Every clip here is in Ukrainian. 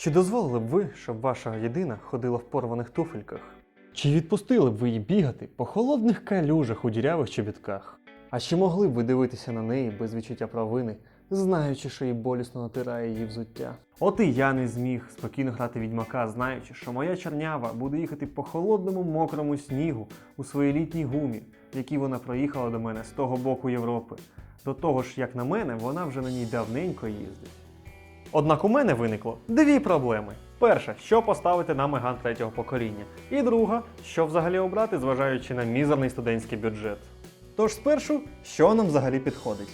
Чи дозволили б ви, щоб ваша єдина ходила в порваних туфельках? Чи відпустили б ви її бігати по холодних калюжах у дірявих чобітках? А чи могли б ви дивитися на неї без відчуття провини, знаючи, що їй болісно натирає її взуття? От і я не зміг спокійно грати відьмака, знаючи, що моя чорнява буде їхати по холодному мокрому снігу у своїй літній гумі, в якій вона проїхала до мене з того боку Європи. До того ж, як на мене, вона вже на ній давненько їздить. Однак у мене виникло дві проблеми. Перша, що поставити на Меган третього покоління. І друга, що взагалі обрати, зважаючи на мізерний студентський бюджет. Тож спершу, що нам взагалі підходить?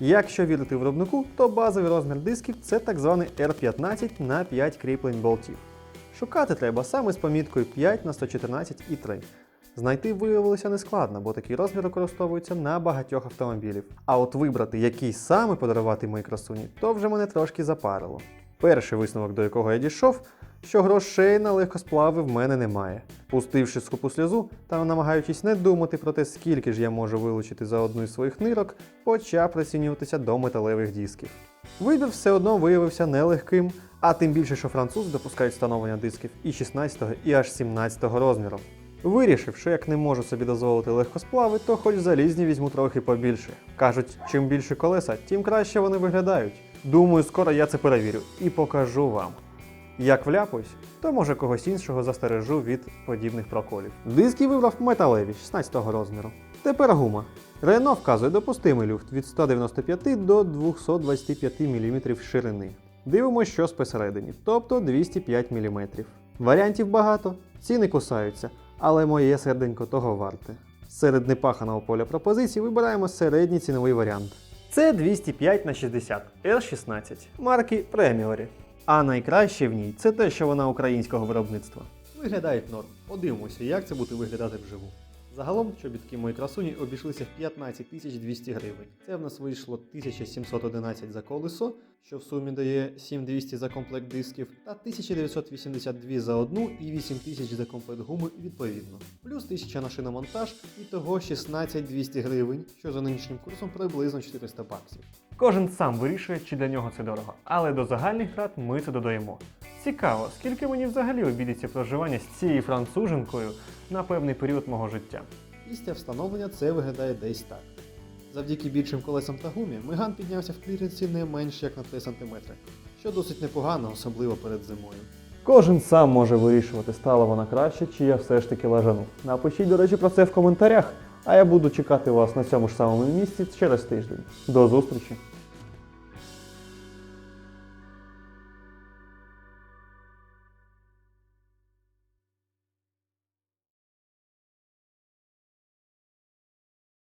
Якщо вірити виробнику, то базовий розмір дисків це так званий R15 на 5 кріплень болтів. Шукати треба саме з поміткою 5 на 114 і 3. Знайти виявилося нескладно, бо такий розмір використовується на багатьох автомобілів. А от вибрати, який саме подарувати моїй красуні, то вже мене трошки запарило. Перший висновок, до якого я дійшов, що грошей на легкосплави в мене немає. Пустивши скупу сльозу та намагаючись не думати про те, скільки ж я можу вилучити за одну із своїх нирок, почав прицінюватися до металевих дисків. Вибір все одно виявився нелегким, а тим більше, що французи допускають встановлення дисків і 16 і аж 17 розміру. Вирішив, що як не можу собі дозволити легкосплави, то хоч залізні візьму трохи побільше. Кажуть, чим більше колеса, тим краще вони виглядають. Думаю, скоро я це перевірю і покажу вам. Як вляпаюсь, то може когось іншого застережу від подібних проколів. Диски вибрав металеві 16 розміру. Тепер гума. Рено вказує допустимий люфт від 195 до 225 мм ширини. Дивимося, що посередині, тобто 205 мм. Варіантів багато, ціни кусаються, але моє серденько того варте. Серед непаханого поля пропозицій вибираємо середній ціновий варіант. Це 205 на 60 R16 марки Premiori. А найкраще в ній це те, що вона українського виробництва. Виглядають норм. Подивимося, як це буде виглядати вживу. Загалом чобітки мої красуні обійшлися в 15 200 гривень. Це в нас вийшло 1711 за колесо, що в сумі дає 7200 за комплект дисків, та 1982 за одну і 8000 за комплект гуми відповідно. Плюс 1000 на шиномонтаж і того 16200 гривень, що за нинішнім курсом приблизно 400 баксів. Кожен сам вирішує, чи для нього це дорого, але до загальних трат ми це додаємо. Цікаво, скільки мені взагалі обійдеться проживання з цією француженкою на певний період мого життя. Після встановлення це виглядає десь так. Завдяки більшим колесам та гумі Меган піднявся в кліренсі не менш як на 3 см, що досить непогано, особливо перед зимою. Кожен сам може вирішувати, стала вона краще, чи я все ж таки лажану. Напишіть, до речі, про це в коментарях, а я буду чекати вас на цьому ж самому місці через тиждень. До зустрічі!